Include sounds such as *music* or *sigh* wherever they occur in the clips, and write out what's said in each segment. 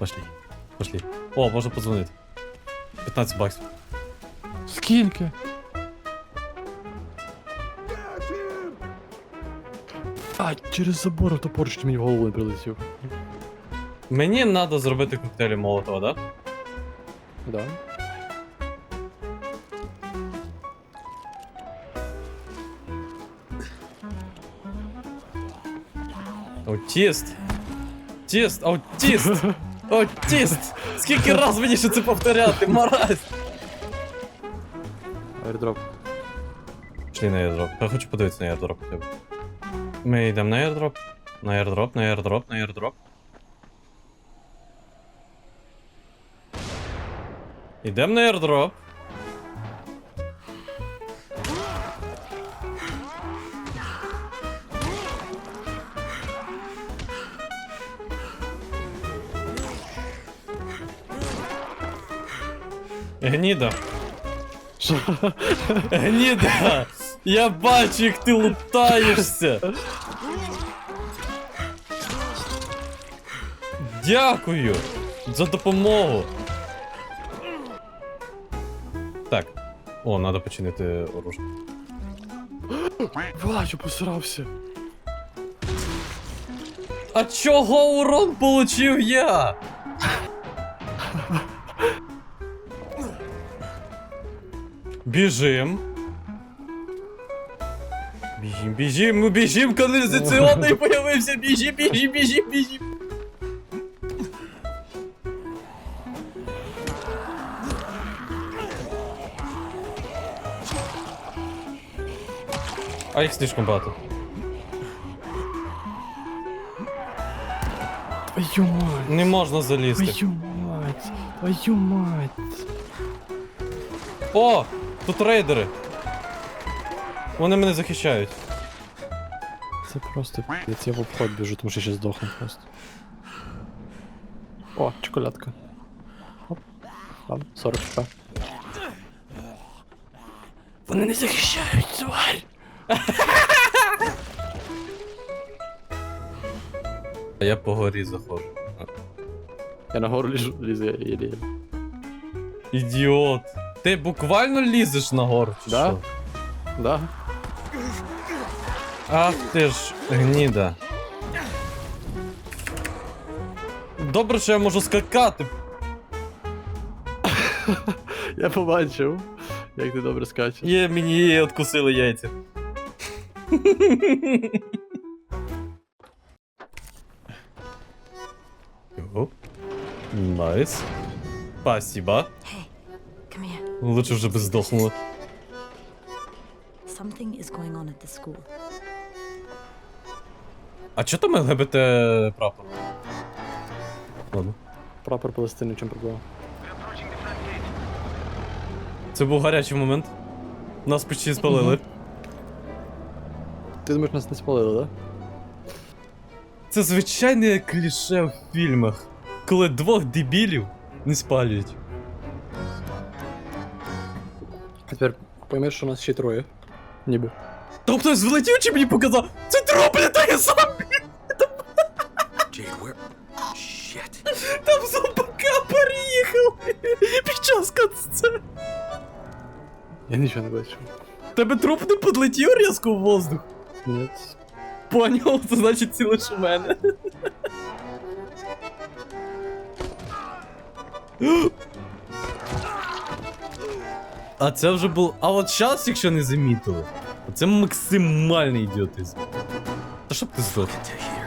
Пошли. Пошли. О, можна подзвонити. 15 баксів. Скільки? А, через забор топор що мені в голову не прилетів. Мені треба зробити коктейлі Молотова, да? Да. Аутіст. Тіст, *laughs* аутіст. тіст! Скільки раз мені ще це повторяти, маразь. Airdrop. Пішли на airdrop. Я хочу подивитися на airdrop хоча б. Ми йдемо на airdrop. На airdrop, на airdrop, на airdrop. Йдемо на airdrop. Гніда. Що? Гніда! Я бачу, як ти лутаєшся! Дякую за допомогу. Так. О, треба починити оружие. Бачу, посрався. А чого урон получив я? Біжим. Біжим, біжим, ми біжим, каналізаційний появився, біжим, біжим, біжим, біжим. А їх слишком багато. Твою мать. Не можна залізти. Твою мать. Твою мать. О! Тут рейдери. Вони мене захищають. Це просто пиздец, я в обход біжу, тому що ще здохну просто. О, чоколядка. Оп. Там, 40 хп. Вони не захищають, тварь! А *laughs* я по горі заходжу. Я на гору ліжу, лізу, я єлі. Ідіот. Ти буквально лізеш на гору, чи Да? що? Да? Ах ти ж гніда. Добре, що я можу скакати. *laughs* Я побачив, як ти добре скачеш. Є, мені откусили яйця. *laughs* Оп. Найс. Спасибо. Here. Лучше вже би здохнуло. Something is going on at the school. А чо там ЛГБТ прапор? Ладно. Прапор Палестини, чому проблема? Це був гарячий момент. Нас почти спалили. Ти думаєш, нас не спалили, да? Це звичайне кліше в фільмах, коли двох дебілів не спалюють. Поймеш, що нас ще троє. Ніби. Там хтось злетів чи мені показав? Це троп літає? Shit. Там зомбака переїхав! Під час катсцени. Я нічого не бачу. Тебе труп не подлетів різко в воздух. Ні. Поняв, це значить ці лише мене. А це вже був. А от час, якщо не замітили, це максимальний ідіотизм. Та щоб ти здох. To here.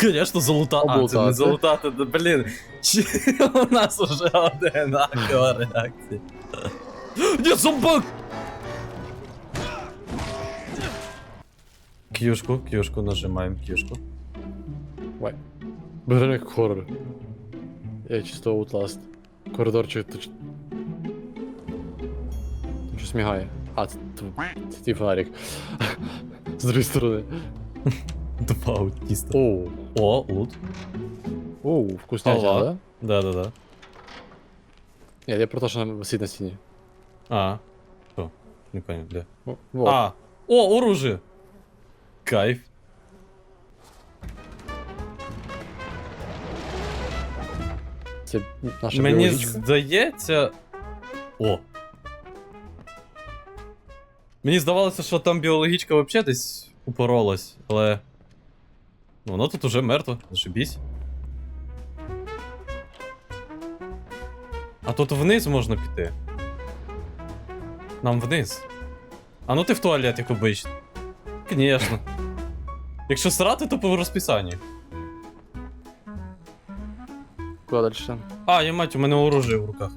Конечно, залута. А, це не Облутати. залутати, да, блін. Чи у нас уже одинакова реакція. Ні, зомбак! К'юшку, к'юшку нажимаємо к'юшку. Вай. Блин, як хоррор. Я чисто Outlast. Коридорчик тут. ч- Тут щось мігає. А, це, це, це твій фонарик. З другої сторони. Два аутіста. Оу. О, лут. Оу, вкуснятина, Ова. да? Да-да-да. Ні, я про те, що висить на стіні. А. Що? Не понял, де? О, вот. А! О, оружие! Кайф. Це наша Мені біологічка. здається. О. Мені здавалося, що там біологічка взагалі десь упоролась, але. Ну, воно тут уже мертво, зашибісь. А тут вниз можна піти. Нам вниз. А ну ти в туалет, як обично. Звісно. Якщо срати, то по розписанню. Куди далі? А, я мать, у мене оружие в руках.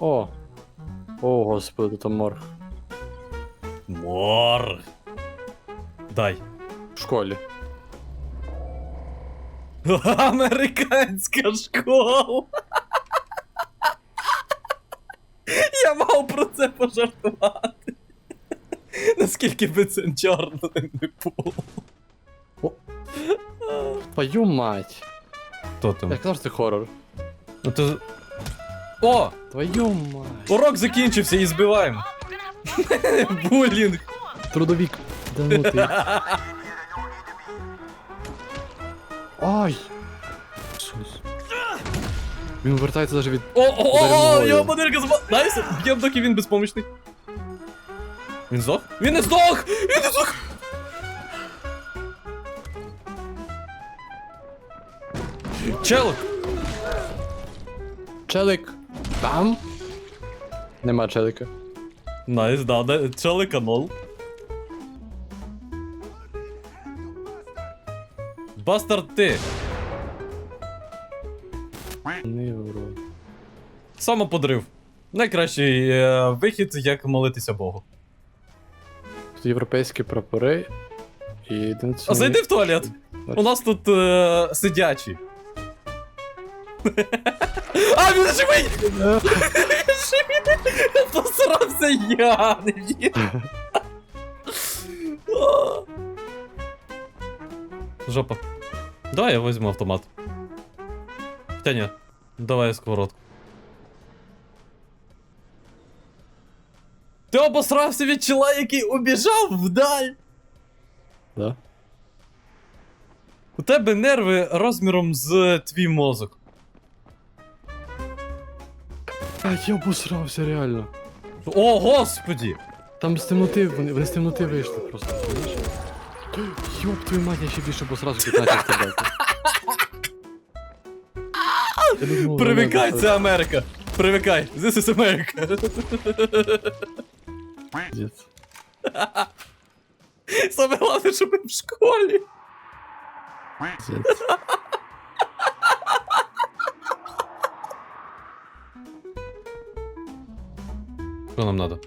О! О, господи, там морг. Морг. Дай. В школі. *laughs* Американська школа. *laughs* Я мав про це пожартувати. *laughs* Наскільки би це чорно не було. Твою мать! Хто там? Я казав, що це хорор. Ну то... О! Твою мать! Урок закінчився і збиваємо. *laughs* Булінг. Трудовік. Да ну ти. Ай! Ісус. Він вертається навіть від. О, о, о, о, його моделька зма... Найс, б'єм, доки він безпомічний. Він здох? Він не здох! Він не здох! Челок! Челик! Там? Нема челика. Найс, да, да, челика нол. Бастард ти! Не вру. Самоподрив. Найкращий е, вихід, як молитися Богу. Тут європейські прапори. І А зайди в туалет! У нас тут е, сидячі. А, він живий! Посрався я, не він. Жопа. Давай я візьму автомат. Та ні. Давай сковородку. Ти обосрався від чола, який убіжав вдаль! Да? У тебе нерви розміром з твій мозок. А, я обосрався реально. О, господі! Там з темноти, вони, вони з темноти вийшли просто. розумієш? Йоп, твою мать, я ще більше обосрався, як начав стріляти. Я думав, Привикай, це Америка! Привикай, this is America. Пиздец. Саме головне, що ми в школі. Пиздец. Що нам треба?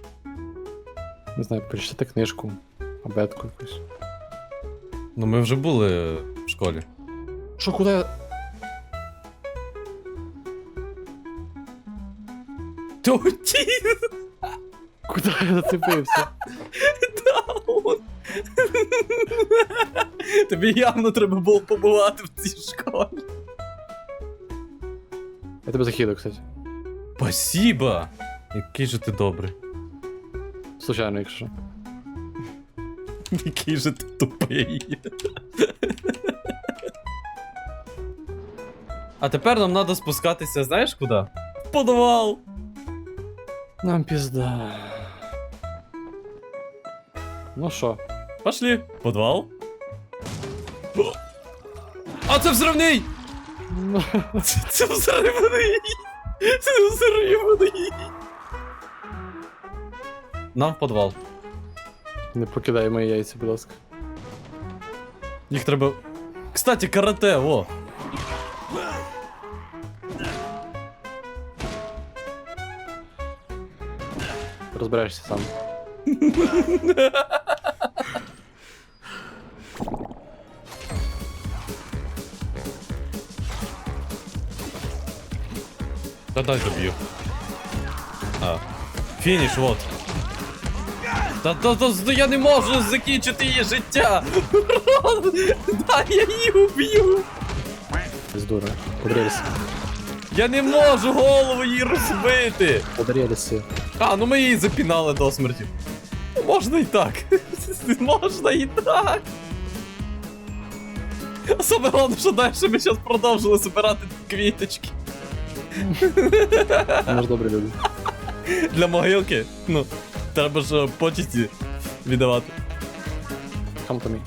Не знаю, прочитати книжку, абетку якусь. Ну ми вже були в школі. Що, куди я... Ти! Куди я зацепився? Даун! Тобі явно треба було побувати в цій школі. Я тебе захилив, кстати. Спасибо! Який же ти добрий. Случайно, якщо. *laughs* Який же ти тупий. А тепер нам треба спускатися, знаєш куди? В подвал! Нам пізда. Ну що? Пошли. Подвал. О! *gasps* А це взривний! Це, *laughs* це взривний! Це взривний! Нам в подвал. Не покидай мої яйця, будь ласка. Їх треба. Кстати, карате, о! Розберешся сам. Та дай доб'ю. А. Фініш, вот. Та, та, та, я не можу закінчити її життя! *laughs* Дай я її уб'ю! Здорово. Подрелися. Я не можу голову їй розбити! Подрелися. А, ну ми її запінали до смерті. Можна і так. *laughs* Можна і так. А саме головне, що далі ми зараз продовжили збирати квіточки Ми ж добрі люди. для могилки. Ну, треба ж почесті віддавати. Come to me.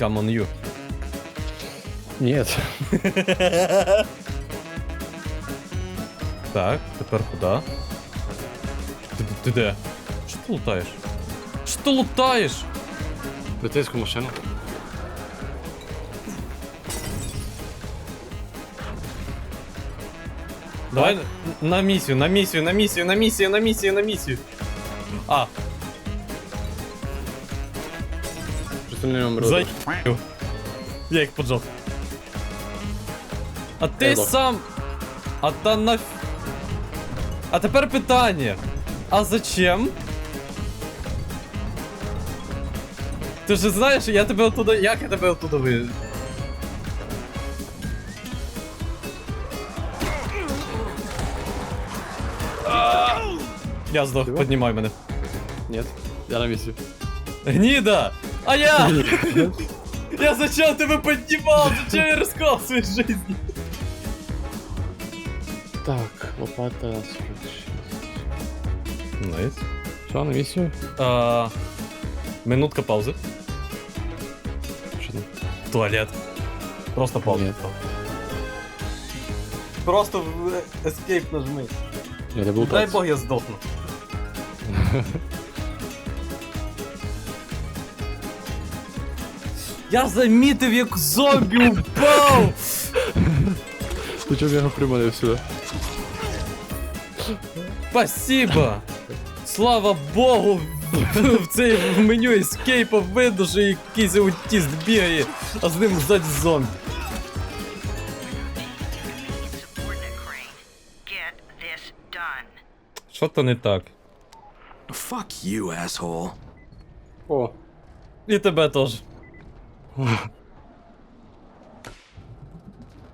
Come on you. Ні. *laughs* Так, тепер куди? Ти, ти де? Що ти лутаєш? Що ти лутаєш? Поліцейську машину. Давай на- на місію, на місію, на місію, на місію, на місію, на місію. А, за. Я їх поджав. А ти Я сам. А та на. А тепер питання. А зачем? Ти ж знаєш, я тебе оттуда. Як я тебе оттуда ви. Я здох, піднімай мене. Ні. Я на місці. Гніда! А я! *laughs* Я зачем тебе поднимал? Зачем я рискал своей жизни? Так, лопата. Найс. Що, на місію? А, минутка паузы. Що там? Туалет. Просто пауза. Нет. Просто в escape нажми. Ні, не був Дай так. бог я сдохну. *laughs* Я замітив, як зомбі упав! Ти чого його приманив сюди? Спасибо! Слава Богу! В цей в меню ескейпа видно, що якийсь аутіст бігає, а з ним ззаді зомбі. Що то не так? Fuck you, asshole. О, І тебе теж.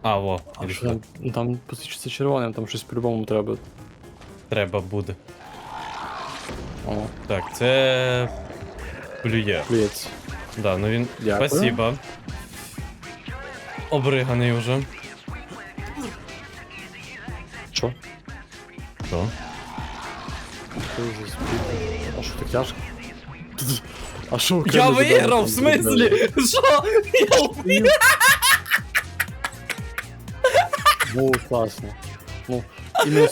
А, во, а що там? Ну, Там посвідчиться червоним, там щось по-любому треба. треба буде. О, Так, це. Плює. плюється. Да, ну він. Дякую. Спасибо. Обриганий уже. Що? Що? Що за спіти? А що так тяжко? А що? Я виграв, в смислі? Що? Я вбив? Було класно. Ну, іменно,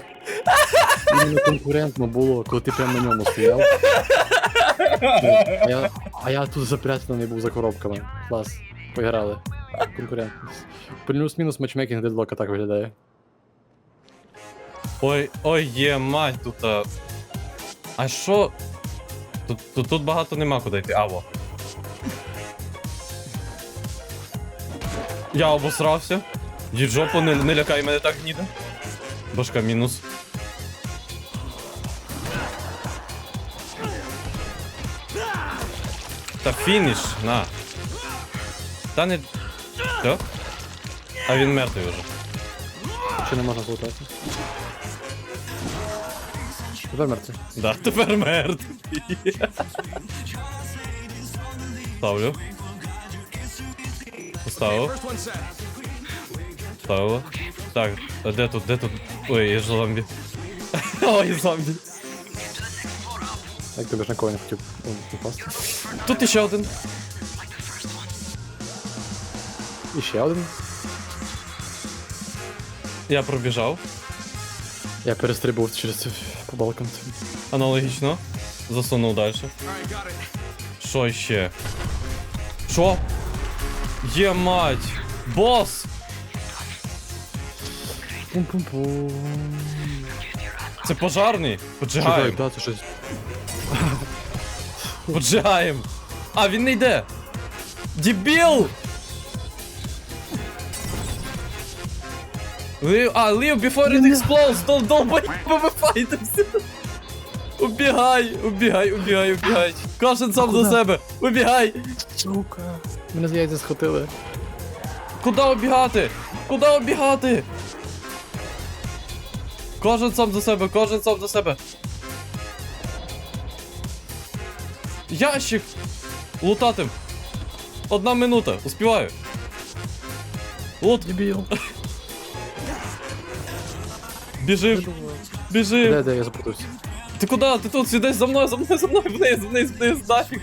іменно конкурентно було, коли ти прямо на ньому стояв. Ну, А я, а я тут запрятаний був за коробками. Клас. Поіграли. Конкурентно. Плюс-мінус матчмейкінг дедлока так виглядає. Ой, ой, є мать тут. А, а що? Тут, тут, тут багато нема куди йти. А, во. Я обосрався. Діджопу, не, не лякай мене так гніде. Башка мінус. Та фініш, на. Та не. Що? А він мертвий вже. Чи не можна злутати? Тепер мертвий. Да, тепер мертвий. Ставлю. Поставив. First. Ставила. Так, а де тут, де тут? Ой, є ж зомбі. *laughs* Ой, зомбі. Як ти б ж на кого не хотів попасти? Тут іще один. І ще один. Я пробіжав. Я перестрибував через це по балкам. Аналогічно. Засунув далі. Що ще? Що? Є мать! Бос! Пум-пум-пум. Це пожарний? Чекай, Поджигаємо. да, це щось. Поджигаємо. А, він не йде. Дебіл! Leave, а, leave before it explodes, дол долбай, ви файтимся. Убігай, убігай, убігай, убігай. Кожен сам за себе. Убігай. Сука. Мене з яйця схватили. Куди обігати? Куди обігати? Кожен сам за себе, кожен сам за себе. Ящик! Лутати. Одна минута, успіваю. От, Дебіл. Біжи, біжи. Де, де, я запутався. Ти куди? Ти тут сидиш за мною, за мною, за мною, вниз, вниз, вниз, нафіг.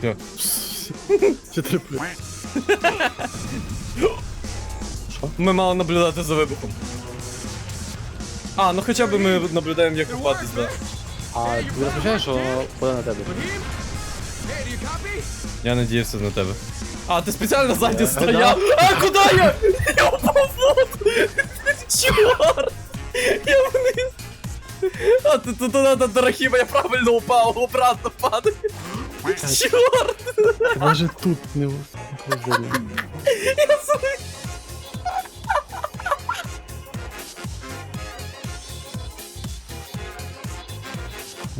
Все. *laughs* Чотири плюс. Ми мали наблюдати за вибухом. А, ну хоча б ми наблюдаємо, як купатись, да. А ти розпочинаєш, що воно на тебе? Я надіявся на тебе. А, ти спеціально ззаді Е, стояв. А, куди я? Я упав в. Чорт! Я вниз. А, ти тут надо Дорохіба, я правильно упав, обратно падаю. Чорт! Ти тут не виходить. Я злий.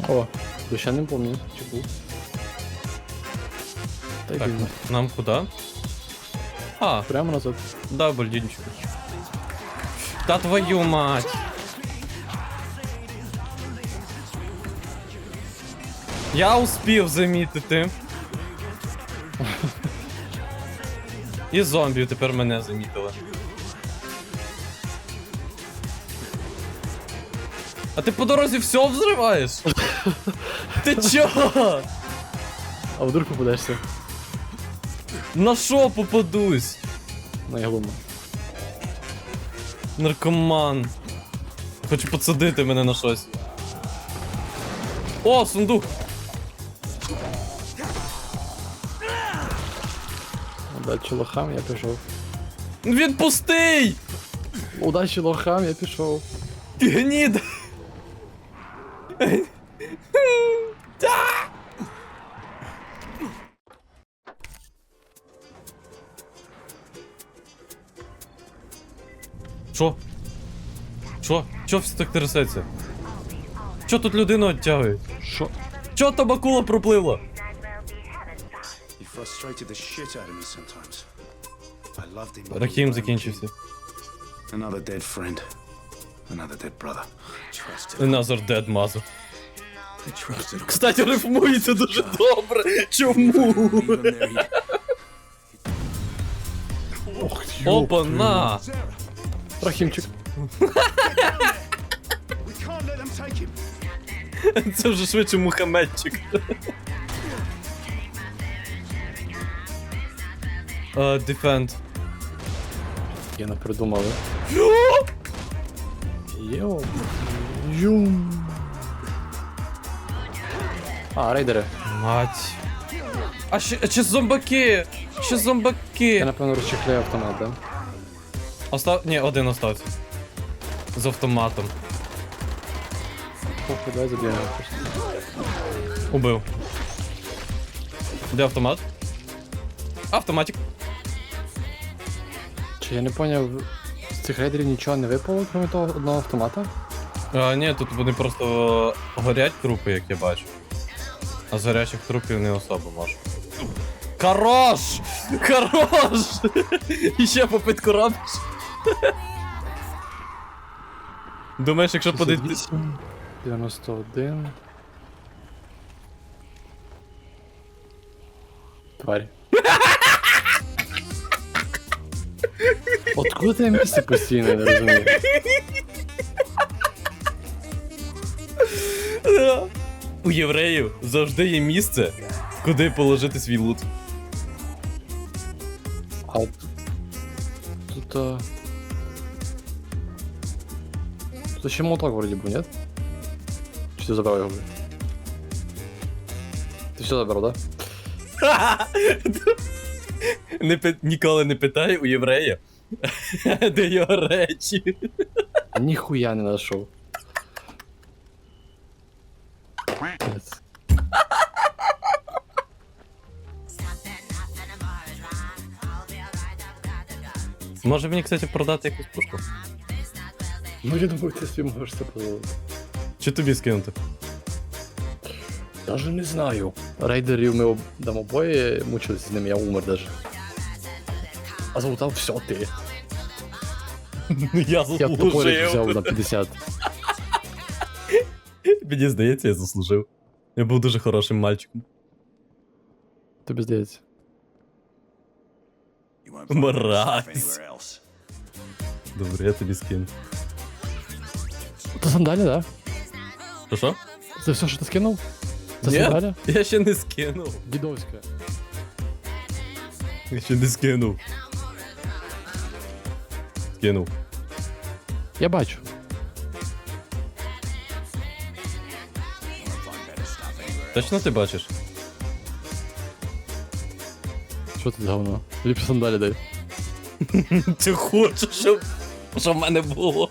О, я ще не пам'ятаю, чи був. Та Так, нам куди? А, Прямо назад. да, бульдінчик. Та твою мать. Я успів замітити. І зомбі тепер мене замітили. А ти по дорозі все взриваєш? Ти чого? А вдруг попадешся На що попадусь? на іглуму. Наркоман. Хочу подсадити мене на щось. О, сундук! Удачі лохам, я пішов. Він пустий! Удачі лохам, я пішов. Ти Що? Що? Що все так трясеться? Що тут людину оттягують? Що? Що там акула пропливла? Рахім закінчився. Another dead friend. Another dead brother. Дед Мазур. Trusted. Кстати, рифмується дуже добре. Чому? Опа, на! Рахімчик. Him. *laughs* Це вже швидше мухамедчик. Дефенд. Я не придумали. Йо. Юм. А, рейдери. Мать. А ще, а ще зомбаки! Ще Я зомбаки! напевно розчехляю автомат, да? Остав. Ні, один остався. З автоматом. Похуй, давай заб'ємо. Убив. Де автомат? Автоматик. Чи я не поняв, з цих рейдерів нічого не випало, крім того одного автомата? А, ні, тут вони просто горять трупи, як я бачу. А з горячих трупів не особо може. Хорош! Хорош! *laughs* Ще попитку робиш. *laughs* Думаєш, якщо подойти. 68, 91. Тварь. Откуда ти місце постійно, не розумію. У євреїв завжди є місце, куди положити свій лут. А тут... Тут... Тут ще молоток вроді був, нет? Чи ти забрав його? блін? Ти все забрав, да? *laughs* Не пи... Ніколи не питай у єврея, *laughs* де його речі. Ніхуя не знайшов. Може мені, кстати, продати якусь пушку? Ну я думаю, ти собі можеш це дозволити. Чи тобі скинути? Даже не знаю. Рейдерів ми об... там обоє мучились з ними, я умер даже. А залутав все ти. *laughs* *laughs* Я Я топорик взяв заслужив. на 50. Мені здається, я заслужив. Я був дуже хорошим мальчиком. Тобі здається. You won't find that stuff Мразь. anywhere else. Добре, я тобі скину. Це сандалі, да? Що що? Це все, що ти скинув? Це Ні, сандалі? я ще не скинув. Дідовська. Я ще не скинув. Скинув. Я бачу. Точно ти бачиш? Що тут за говно? Ліпше сандалі дай. Ти хочеш, щоб, щоб в мене було.